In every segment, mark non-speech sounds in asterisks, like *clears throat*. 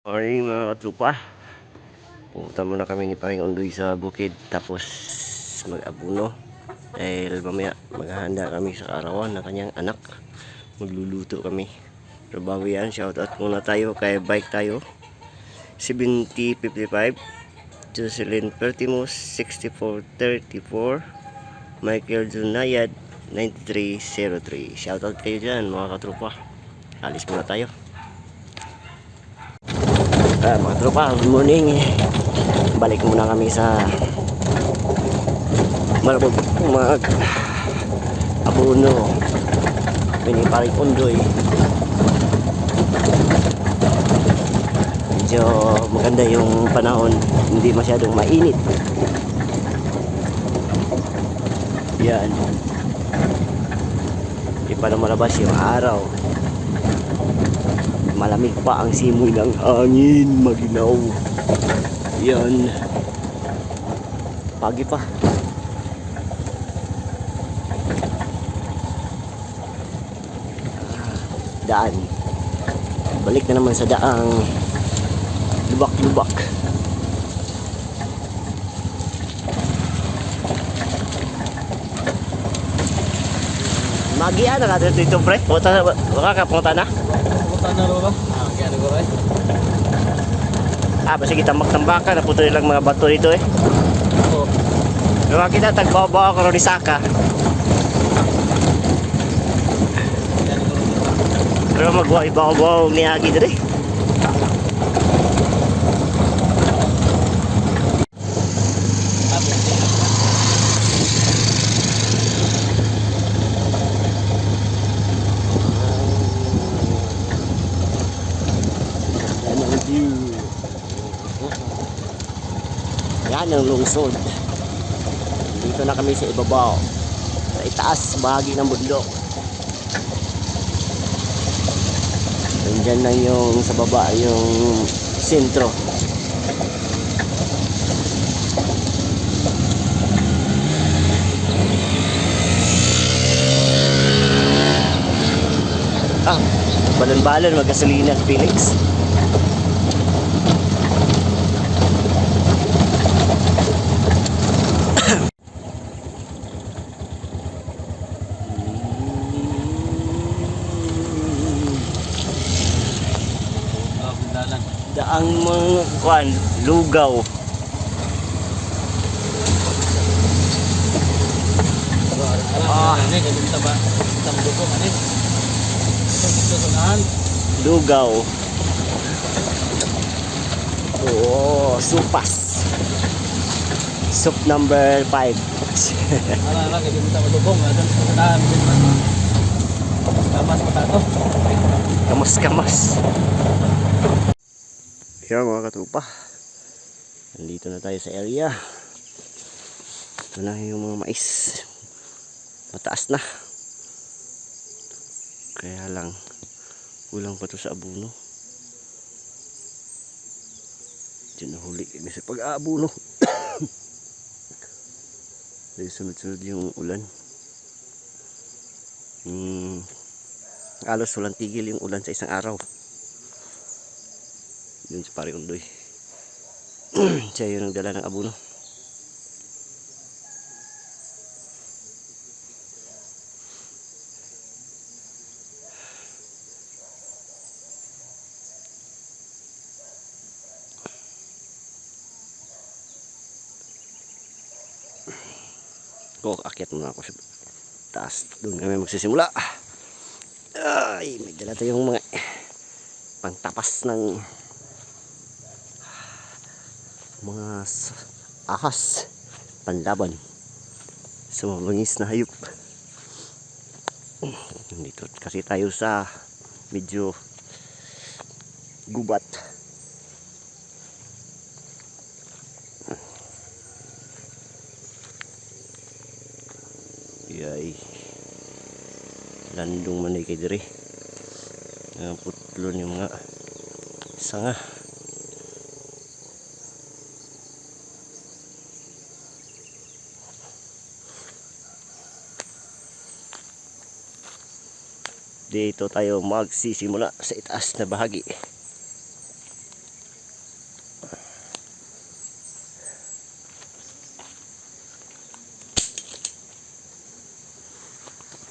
Morning mga katrupa. Pumunta muna kami ni Paring Undoy sa bukid tapos mag-abuno. Dahil mamaya maghahanda kami sa karawan ng kanyang anak. Magluluto kami. Pero bago yan, shoutout muna tayo kay bike tayo. 7055 Jocelyn Pertimus 6434 Michael Junayad 9303 Shoutout kayo dyan mga katrupa. Alis muna tayo. Ah, mga tropa, good morning. Balik muna kami sa Malabog mag Abuno. Piniparing Undoy. Medyo maganda yung panahon, hindi masyadong mainit. Yan. Hindi pa na malabas yung araw. Malamig pa ang simoy ng hangin, maginaw. Yan. Pagi pa. Daan. Balik na naman sa daang lubak-lubak. Magiya na natin dito pre. Punta na, makakapunta na. Pupunta na ro ba? Ah, kaya na ko rin. Ah, basta kita magtambaka, naputo nilang mga bato dito eh. Oo. Pero kita tagbawa ko rin ni Saka. Na. Pero magwa ibaw-baw ni Agi dito eh. Ah, buti. Yan ang view. Ang lungsod. Dito na kami sa ibabaw. Sa itaas bahagi ng bundok. Nandyan lang yung sa baba yung sentro. Ah, balon-balon magasolina Felix. Ah, bundalan. Daang mga kwan, lugaw. Ah. Kita. Lugaw. Oo, supas. Soup number 5. Ano, ano, kaya dito mo lubong. Ano, susunahan. Kamas pa tato. Kamas-kamas. Yan mga katupa. Nandito na tayo sa area. Ito na yung mga mais. Mataas na. Kaya lang, kulang pa to sa abuno. Diyan nahuli kami sa pag-aabuno. *coughs* Dahil sunod-sunod yung ulan. Hmm, alos walang tigil yung ulan sa isang araw. Yun si Pare Undoy. *clears throat* Siya yung nagdala ng abuno. Ko, akyat muna ako sa taas. Doon kami magsisimula. Ay, may dala tayong mga pangtapas ng mga ahas panlaban sa mabangis na hayop. Dito kasi tayo sa medyo gubat. Yay. Landong man kay dire. Nga putlon yung mga sanga. dito tayo magsisimula sa itaas na bahagi.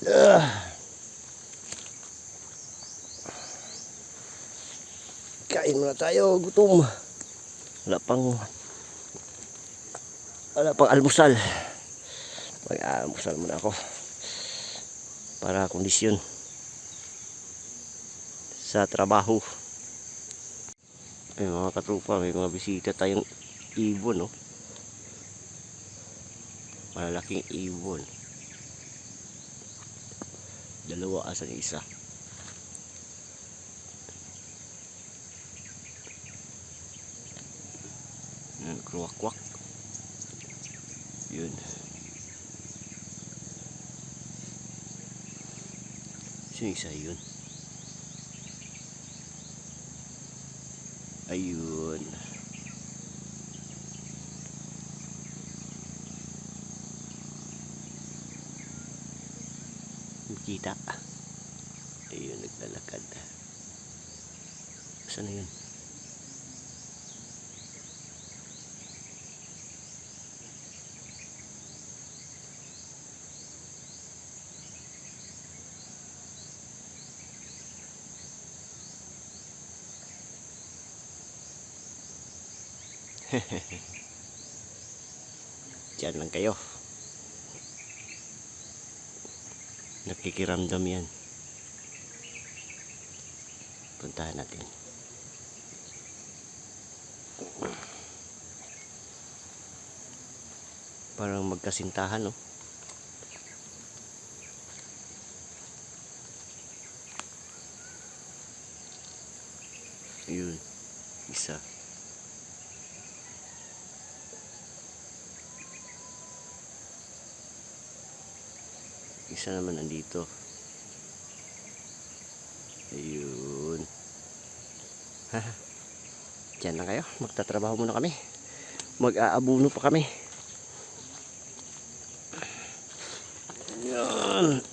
Ah. Kain muna tayo gutom. Wala pang wala pang almusal. Mag almusal muna ako para kondisyon sa trabaho. Ay mga katrupa, may mga bisita tayong ibon, no? Malalaking ibon. Dalawa asan isa. Yan, kwak-kwak. Yun. Sino isa yun? Ayun. Kita. Ayun, naglalakad. Saan na yun? *laughs* Diyan lang kayo. Nakikiramdam yan. Puntahan natin. Parang magkasintahan, no? Yun. Isa. Isa naman nandito. Ayun. *laughs* Diyan na kayo. Magtatrabaho muna kami. Mag-aabuno pa kami. Yan. *sighs*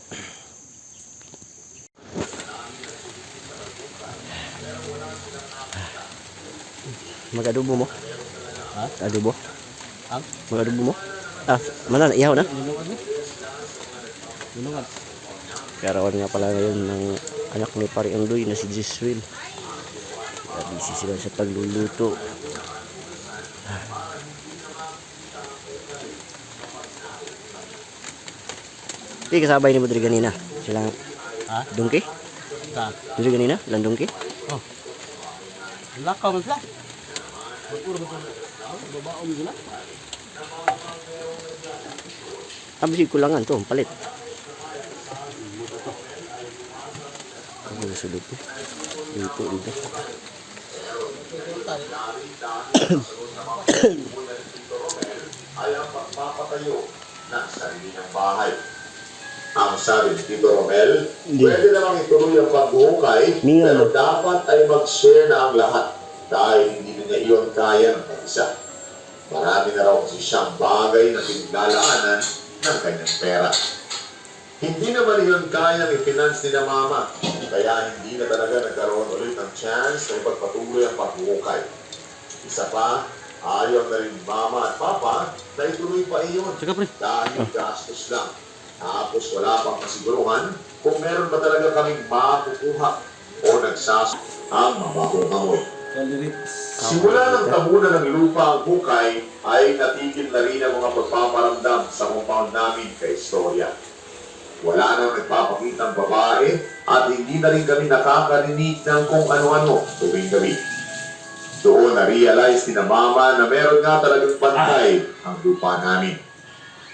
Mag-adobo mo? Ha? Adobo? Ang? Mag-adobo mo? Ah, mana na? Ihaw na? Karawan nga pala ngayon ng anak ni Pari Andoy na si Jiswil. Busy sila sa pagluluto. Hindi kasabay ni mo diri ganina. Silang Ha? dungki? Sa? Diri ganina? Lang dungki? Oh. Lakaw man sila. Magpuro ba sila? Oh, babaong sila. Bisig kulangan to, palit. Ano yung sulod to? Dito, dito. ay ang magpapatayo ng sarili ng bahay. Ang sabi ni Tito Romel, Hindi. pwede namang ituloy ang pagbuhukay, Mingan, pero dapat ay mag-share na ang lahat dahil hindi na niya iyon kaya ng mag-isa. Marami na raw kasi siyang bagay na pinaglalaanan ng kanyang pera. Hindi naman iyon kaya ng i-finance ni na mama, kaya hindi na talaga nagkaroon ulit ng chance na ipagpatuloy ang pagbuhukay. Isa pa, ayaw na rin ni mama at papa na ituloy pa iyon dahil gastos lang. Tapos wala pang kasiguruhan kung meron ba talaga kaming makukuha o nagsas ang amoy. Kalirit. Simula ng tabunan ng lupa ang hukay ay natigil na rin ang mga pagpaparamdam sa compound namin kay Istorya. Wala nang nagpapakitang babae at hindi na rin kami nakakarinig ng kung ano-ano tuwing gabi. Doon na-realize ni na mama na meron nga talagang pantay ang lupa namin.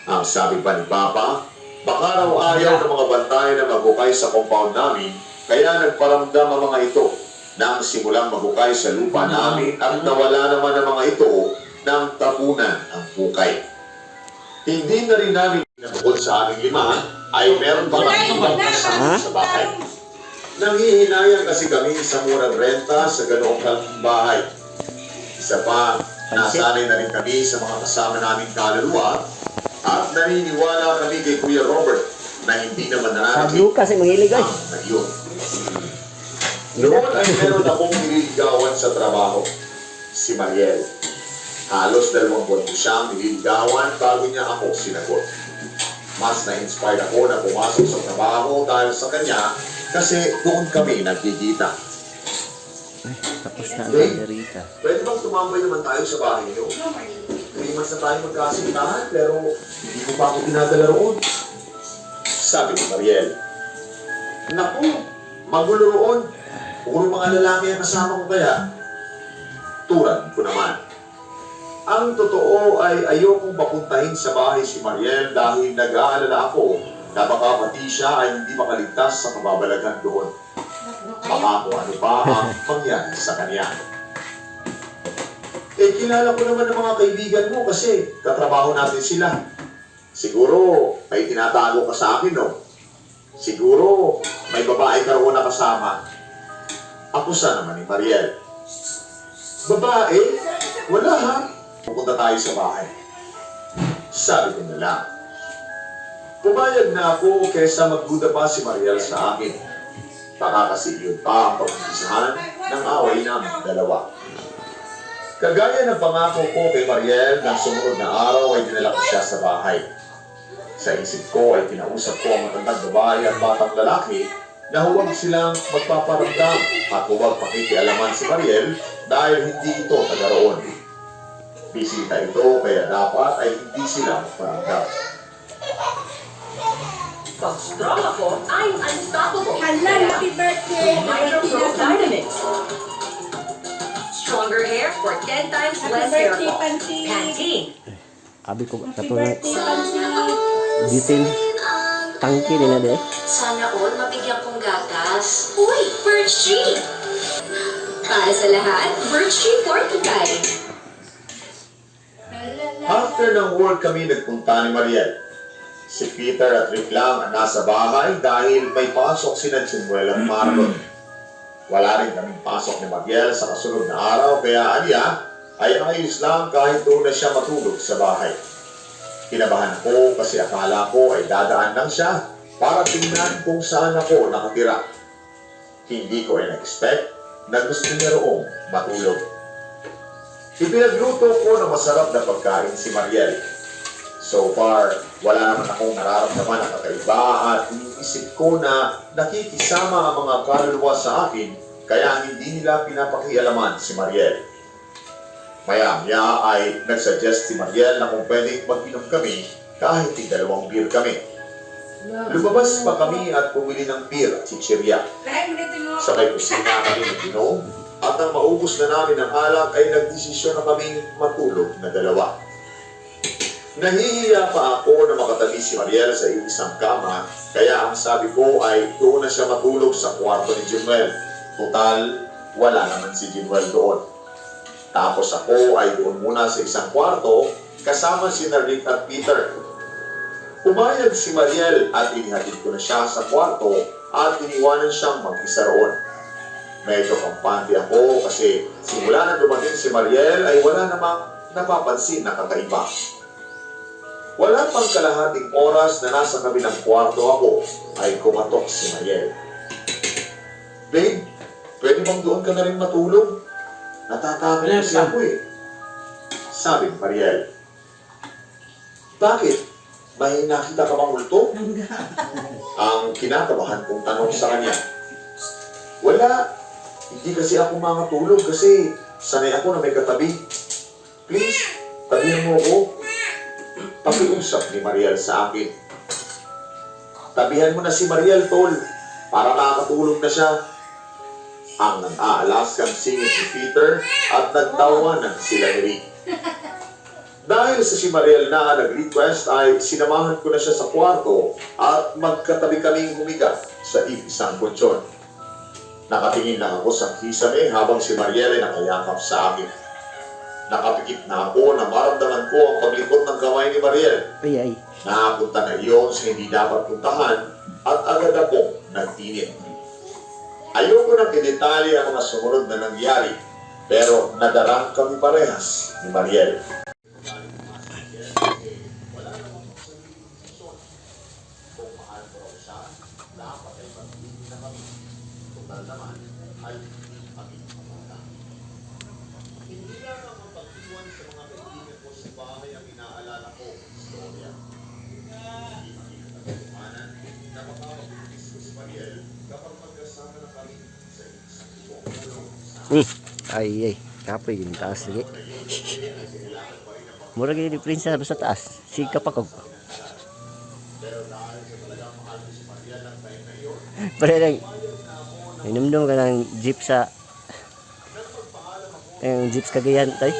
Ang sabi pa ni Papa, baka raw ayaw ng mga bantay na maghukay sa compound namin, kaya nagparamdam ang mga ito nang simulang maghukay sa lupa namin at nawala naman ang mga ito ng tapunan ang hukay. Hindi na rin namin na bukod sa aming lima ay meron pa kami ibang kasama sa bahay. Nanghihinayang kasi kami sa murang renta sa ganoong bahay. Isa pa, nasanay na rin kami sa mga kasama naming kaluluwa at naniniwala kami kay Kuya Robert na hindi naman nararating Lucas ay mangilig ay. ang nagyon. Noon ay meron akong nililigawan sa trabaho, si Mariel. Halos dalawang buwan ko siyang nililigawan bago niya ako sinagot. Mas na-inspired ako na pumasok sa trabaho dahil sa kanya kasi doon kami nagkikita. Ay, tapos na ang Margarita. Pwede bang tumambay naman tayo sa bahay niyo? Months na tayo magkasintahan, pero hindi ko pa ako dinadala roon. Sabi ni Mariel. Naku, magulo roon. Puro mga lalaki ang kasama ko kaya. Tulad ko naman. Ang totoo ay ayokong papuntahin sa bahay si Mariel dahil nag-aalala ako na baka pati siya ay hindi makaligtas sa kababalaghan doon. Baka kung ano pa ang mangyari sa kanya. Eh, kilala ko naman ng mga kaibigan mo kasi katrabaho natin sila. Siguro, may tinatago ka sa akin, no? Siguro, may babae ka roon na kasama. Ako sa naman ni Mariel. Babae? Wala ha. Pupunta tayo sa bahay. Sabi ko na lang. Pumayag na ako kesa magduda pa si Mariel sa akin. Baka kasi yun pa ang pagkikisahan ng away namin dalawa. Kagaya ng pangako ko kay Mariel na sumunod na araw ay dinala ko siya sa bahay. Sa isip ko ay kinausap ko ang matandang babae at batang lalaki na huwag silang magpaparamdam at huwag pakikialaman si Mariel dahil hindi ito taga roon. Bisita ito kaya dapat ay hindi sila magparamdam. Pag strong ako, I'm unstoppable. Hala, happy birthday! Micro Vitamix. Stronger hair for 10 times less hair birthday, fall. Pantene. Abi ko Happy katulad bitin tangki din na de. Sana all mabigyan kong gatas. Uy, birch tree! Para sa lahat, birch tree fortified. After ng work kami nagpunta ni Mariel. Si Peter at Rick lang ang nasa bahay dahil may pasok sina Chimuel at Marlon. Wala rin kaming pasok ni Mariel sa kasunod na araw kaya aniya ay ayos lang kahit doon na siya matulog sa bahay. Kinabahan ko kasi akala ko ay dadaan lang siya para tingnan kung saan ako nakatira. Hindi ko in-expect na gusto niya roong matulog. Ipinagluto ko ng masarap na pagkain si Mariel. So far, wala naman akong nararamdaman na kakaiba at iniisip ko na nakikisama ang mga kaluluwa sa akin kaya hindi nila pinapakialaman si Mariel. Maya-maya ay nagsuggest si Mariel na kung pwedeng mag-inom kami kahit dalawang beer kami. Lumabas pa kami at bumili ng beer at chichirya. Sakay kusina kami ng inom at nang maubos na namin ang alak ay nagdesisyon na kaming matulog na dalawa. Nahihiya pa ako na makatabi si Mariel sa isang kama kaya ang sabi ko ay doon na siya matulog sa kwarto ni Jimuel. Total, wala naman si Jimuel doon. Tapos ako ay doon muna sa isang kwarto kasama si Rick at Peter. Pumayag si Mariel at inihatid ko na siya sa kwarto at iniwanan siyang mag-isa roon. Medyo kampante ako kasi simula na dumating si Mariel ay wala namang napapansin na kakaiba. Wala pang kalahating oras na nasa kabilang kwarto ako ay kumatok si Mariel. Babe, pwede bang doon ka na rin matulog? Natatakot Yes, kasi ako eh. Sabi ni Mariel. Bakit? May nakita ka bang multo? Ang kinakabahan kong tanong sa kanya. Wala. Hindi kasi ako makatulog kasi sanay ako na may katabi. Please, tabihan mo ako. Pakiusap ni Mariel sa akin. Tabihan mo na si Mariel, tol, para makakatulog na siya. Ang nang-aalas kang singit ni Peter at nagtawanan sila ni Rick. Dahil sa si Mariel na nag-request ay sinamahan ko na siya sa kwarto at magkatabi kaming humiga sa isang kutsyon. Nakatingin lang ako sa kisame habang si Mariel ay nakayakap sa akin. Nakapikit na ako na maramdaman ko ang paglikot ng kamay ni Mariel. Ay ay. Nakapunta na iyon sa hindi dapat puntahan at agad ako nagtinit. Ayoko nang i-detalye ang mga sumunod na nangyari pero nadarang kami parehas ni Mariel. Kung mahal ko raw siya, dapat ay magiging na kami. Total naman ay hindi kami pamata. Hindi lang ang pag-iwan sa mga kaibigan ko sa bahay ang inaalala ko, istorya. Hindi makikita katumanan na makakapagpis ko si Mariel kapag magkasama na kami sa isang Hmm. Ay, ay. Kapoy, yung taas lagi. Mura gini ni Prince sa taas. Si kapakog. Pare lang. Inumdum ka ng jeep sa yung jeep sa Cagayan tay.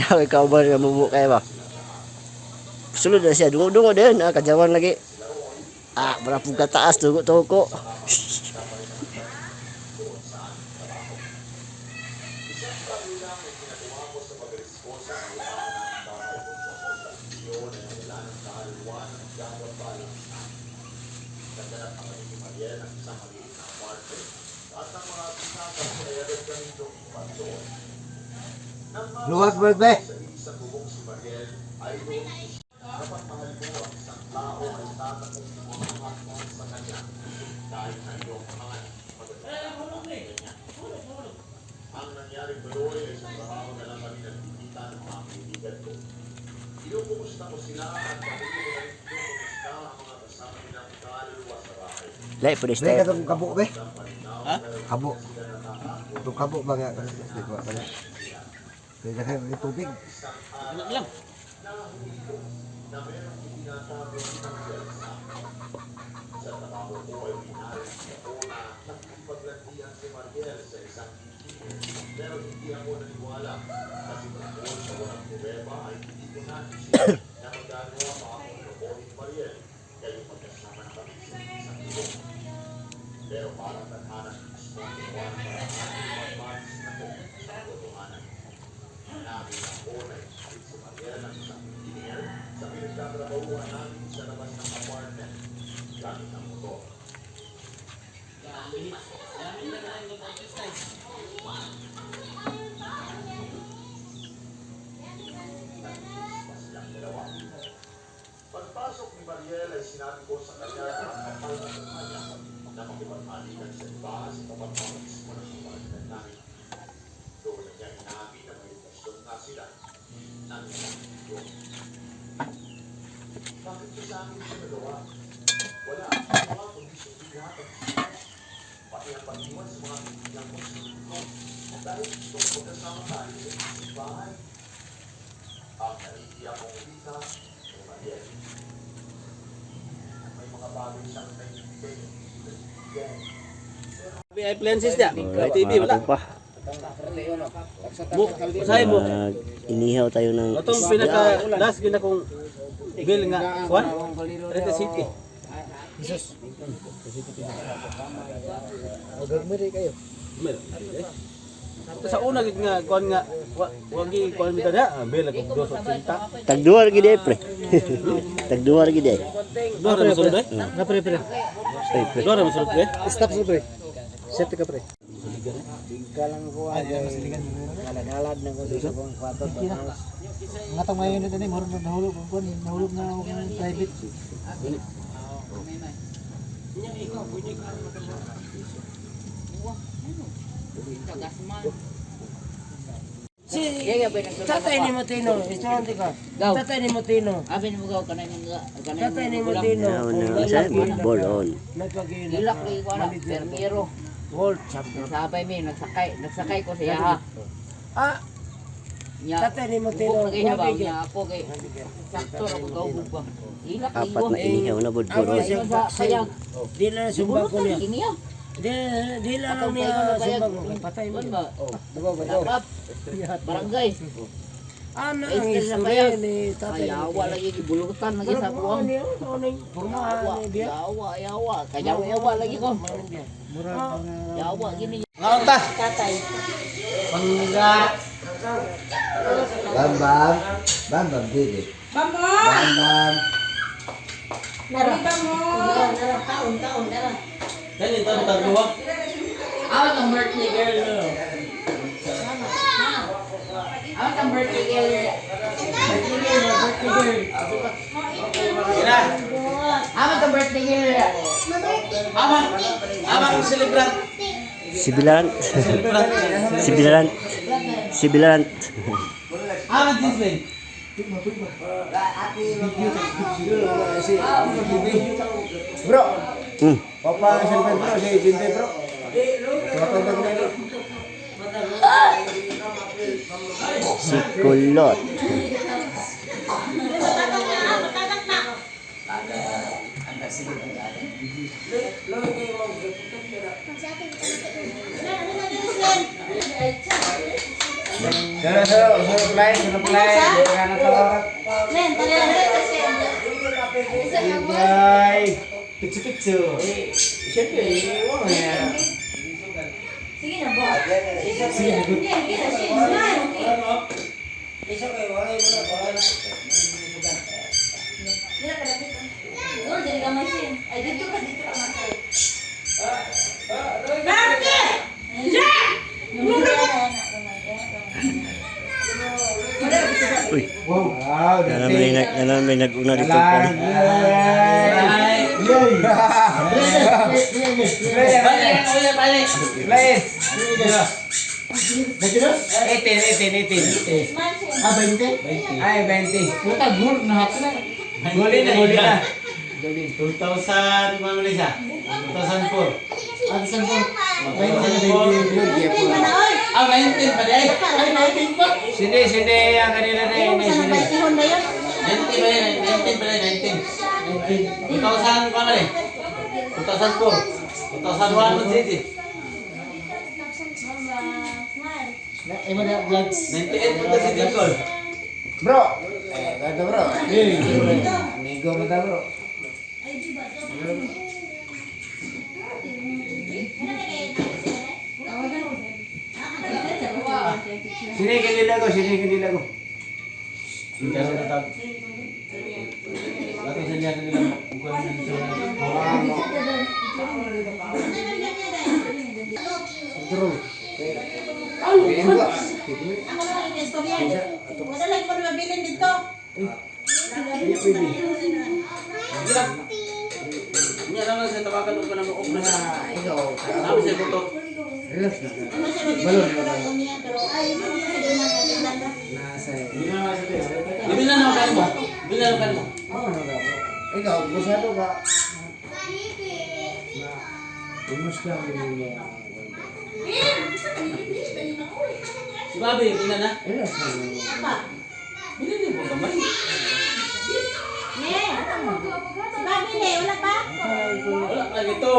Nawe ka ba nga mumu kay ba? Sulod na siya dungo-dungo din ah kajawan lagi. Ah, berapa ka taas Luwag ba ba? Ang nangyari tuloy ay sa trabaho na lang kami nagkikita ng mga kaibigan ko. Inukumusta ko sila at patuloy ko rin inukumusta ang mga kasama nilang kaluluwa sa bahay. Lai pwede May style. katong kabo ba? Ha? Kabo. Itong kabo ba nga? Di ko alam. May na kayo may tubig. Anak lang. Pero hindi ako naniwala kasi *coughs* tungkol sa walang problema ay hindi ko natisip na pinagtatrabahuan namin sa labas ng apartment gamit ang motor. Pagpasok ni Mariel ay sinabi ko sa kanya na ang kapal na kanya na makipag-alikan sa iba sa kapatid mismo ng apartment namin. Doon na niya inabi na may relasyon na sila ng isang linggo. Bakit ko sa amin siya nagawa? Wala akong ginawa kundi sundin lahat ang gusto ko. Pati ang pag-iwan sa mga kaibigan ko sa linggo. Dahil gusto ko magkasama tayo sa isang bahay. Ang naiiyak kong wika ni Mariel. May mga bagay siyang naibigay. Naibigay. Appliances niya. May TV wala. pa. Mo, usahay mo. Inihaw tayo ng Atong pinaka last gina kong bill nga kwan. Rete City. Meron. Eh. Sa una gid nga kwan nga wa- wagi kwan mi tada, ah, bill ako 280. tagduwar gid eh, pre. *laughs* tagduwar gid eh. Dora ra masulod eh. Na pre pre. Dora ra masulod eh. Stop sa pre. Set ka pre. Galang ko ay galad na ko sa kong kwarto. Nga tong mayon nito ni moro na nahulog ko nahulog na ako ng private. Si tatay ni Motino, estudyante ka. Tatay ni Motino. Abin mo gaw kanay mga kanay Tatay ni Motino. Sa football on. Nagpag-iinat. Ilak lagi ko na permiro. Gold champion. Nasabay mi nagsakay nagsakay ko sa yaha. Ah, Nya. tatay ni Motino. Bukog lagi na ba niya ako kay sakto ra ko gaubog ba. Ilak lagi Apat na inihaw na Ako on. siya Sa kayang Di na sumba ko niya. Di, di na lang niya sumba ko. Patay mo. Barangay. Ano Eh, ang sila istorya kaya- ni tatay? Ayawa lagi gibulutan lagi sa buwang. Ano yun? Ano yung pormahan Yawa, ni Biya? yawa, yawa. Kaya yawa lagi ko. Yawa gini. Ngaon ta? Bam bam. Bam bam dili. Bambo! Bam bam. Narita mo! Kani ta mo tagduwa. Awat ang birthday girl no. Awat ang birthday girl. Birthday girl, birthday girl. Ina. Awat ang birthday girl. Aman. Aman celebrant. Sibilan. Celebrant. Sibilan. Sibilan. Aman Disney. Bro, Hmm. Papa ang cellphone bro, si Jinte bro. Tumatawag na bro. Si Kulot. Sino, sino, sino play, sino play. Kaya to. Play. Picture, picture. Siyempre, wala yan. Sige na, boss. Sige, good. Doon, dali ka machine. Ay, dito ka, dito ka machine. Uy, Wow, na naman may, nag, na naman may nag-una dito pa Dalang. ni. Please. Eighteen, eighteen, eighteen. Ah, 20? Ay, 20. Puta, gul na hapon na. Guli na, guli na. 2000, ano ulit siya? 2004. Ano saan po? 20 na 20 yun, kaya po. Ah, 19 pa. Sini, sini, ang kanila na yun, eh, sini. 19 pa din, 19 pa din, 19. 2000 pa rin. 2004. 2001 mo dito. Eh, mga vlogs. 98 po si Nicole. Bro! Eh, gato bro. Eh, amigo mo ta bro. Sini kanila ko, sini kanila ko. Hindi ako natag. Lato sa niya kanila. Bukan dito. Bro. Kaya ba? Wala lang ko mabilin dito. Hindi pwede. Niya naman sa tawakan ko na mo na. Ikaw, Sabi sa buto. relax na. Balon. Ay, hindi na Nasa. Bibilan na kayo mo. Bibilan na kayo mo. Oh, ano ka bro? Ikaw, busado ka. Lang din mo. Si Bobby, bilan na. Relax na. Bilan din po kamay. Ne. Si Bobby ne, wala pa? Wala pa ito.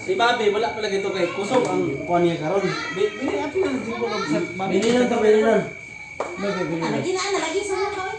Si Bobby, wala pala ito kay kusog ang kuha niya karon. Bi- Bili ato na siguro sa Bobby. Bili lang to, bili lang. Ah, Lagi na, lagi sa mga kawin.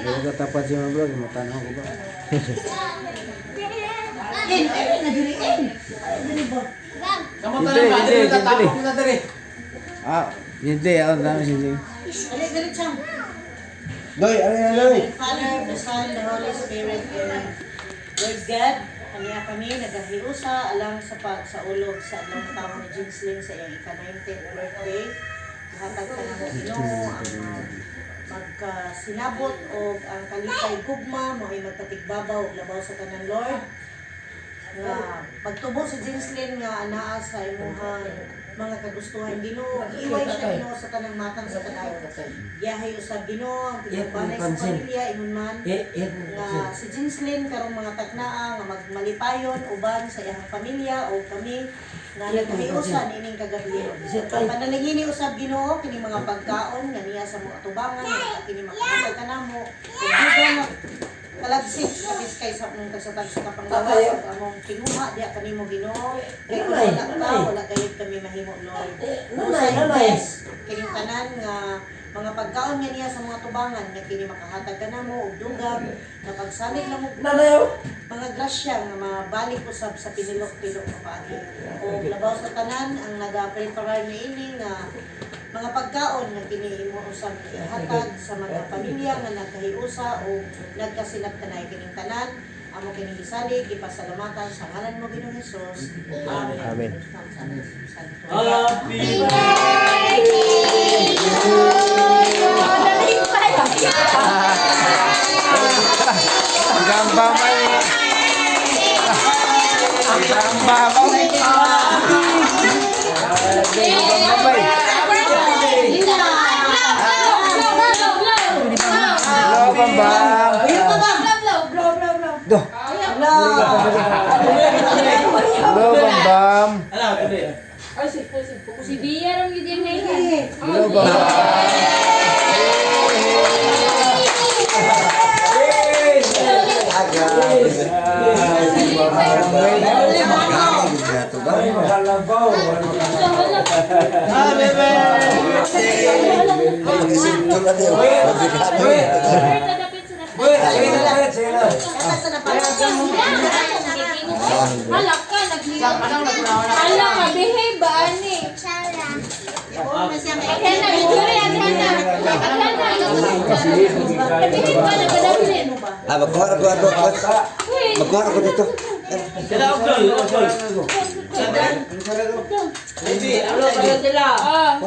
Hindi ko tapat si mga vlog, matanaw ko ba? Hindi, hindi, Dali, hindi. Ah, hindi, ako dami hindi. Doy, ano yan, Doy? Father, the Son, the Holy Spirit, Amen. Lord God, kaniya kami nagahiusa alang sa sa ulog sa nga tawo ni Jinsling sa iyang ika-19 birthday. Hatag ka na mo Ginoo ang magkasinabot o ang kalipay gugma mo ay magpatigbabaw ug labaw sa tanan Lord. Nga pagtubo si Jinslin nga anaa sa imong mga kagustuhan Ginoo iway siya Ginoo sa tanang matang sa kadayon Yahay usab Ginoo ang pinagbanay sa pamilya ingon man. Nga si Jinslin karong mga tagnaa nga magmalipayon uban sa iyang pamilya o kami nga naghiusa nining kagabi. Panalangini usab Ginoo kini mga pagkaon nga niya sa mga atubangan nga kini makahatag kanamo. Nga kalagsik kapis kay sa mong kasatag sa kapanglawas ug among kinuha diya kanimo Ginoo. Kay kung wala ka wala gayud kami mahimo Lord. Usay kini tanan nga mga pagkaon nga niya sa mga tubangan nga kini makahatag kanamo og dugag nga pagsalig na mo. Mga grasya nga mabalik usab sa pinilok-pilok nga paagi. O labaw sa tanan ang naga-prepare ni ini nga mga pagkaon nga kini mo usab ihatag sa mga pamilya nga nagkahiusa o nagkasinat kanay kining tanan amo kini gisalig gipasalamatan sa ngalan mo Ginoong Hesus amen Amen. Happy Gamba may. Gamba mo. Gamba Si Bia ram yun yung ngayon. Hello, Bambam. Halak nagligaw ka behave ba, ani? Ayan na, Victory, ayan na. Ayan na. Behave ba, nagkadapin? Ah, magkuha ako ako. Magkuha ako dito. Sila, Ogdol, Ogdol. Hindi, ano ba sila? Ah.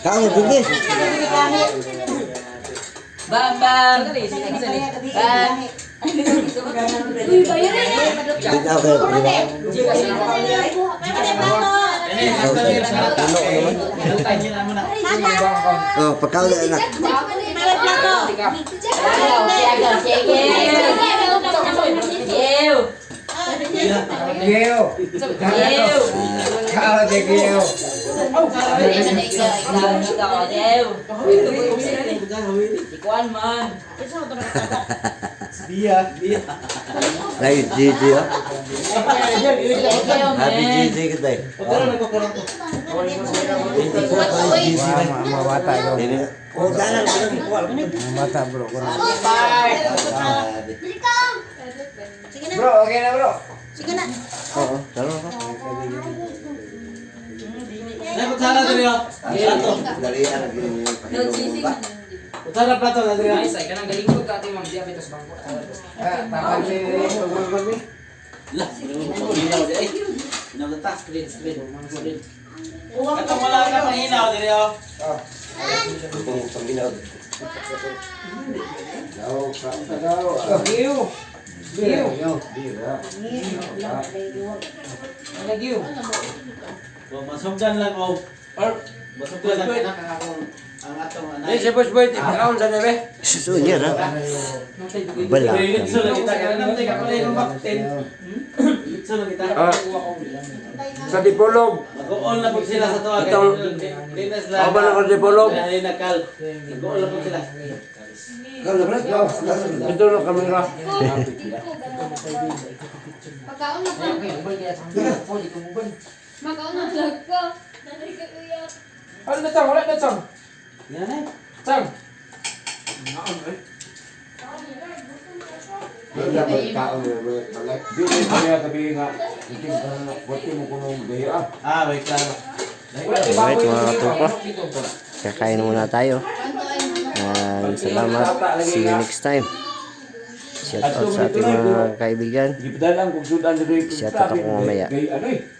Kamu dito. Bambang. Uy, bayaran na. Dito ako. Tanyin na mo na. Oh, pagkauli anak. Geo. Kau de Geo. Bia, Bia. Lagi Gigi oh. Happy Gigi kita. Ka. Mawata. Oh, dalan Mawata bro. Bro, okay na bro. Sige na. Oo, tara ko. Nay, kutsara dali oh. Plato. Dali na gini. Kutsara plato na dali. Tapos ni Google ni. Lah, ginaw di ay. Nagta screen screen. Screen. Katong wala ka mahinaw dali oh. Kung panginaw. Daw, daw. Geo. Geo. Geo. So, masugdan lang oh. Or masugdan lang anak ang akong ang atong anay. si Boss Boy, tikaon sa nebe. Susun niya na. Bala. Litso lang kita kana nang teka pala yung bakten. Litso lang kita. Ah. Sa Dipolog. Mag-on na po sila sa tuwa. Itong- Dinas lang. Ako ba na ko Dipolog? Ay, nakal. Mag-on na po sila. Ito na kamera. Pagkaon na po. Magkaon na vlog ko. Nanay ka uyak. Ano na tang? Wala na tang. Yan eh. Tang. Ah, wait lang. Alright mga katropa. Kakain muna tayo. And salamat. See you next time. Shout out sa ating mga kaibigan. Kung. Shout out ako mamaya. Ano eh?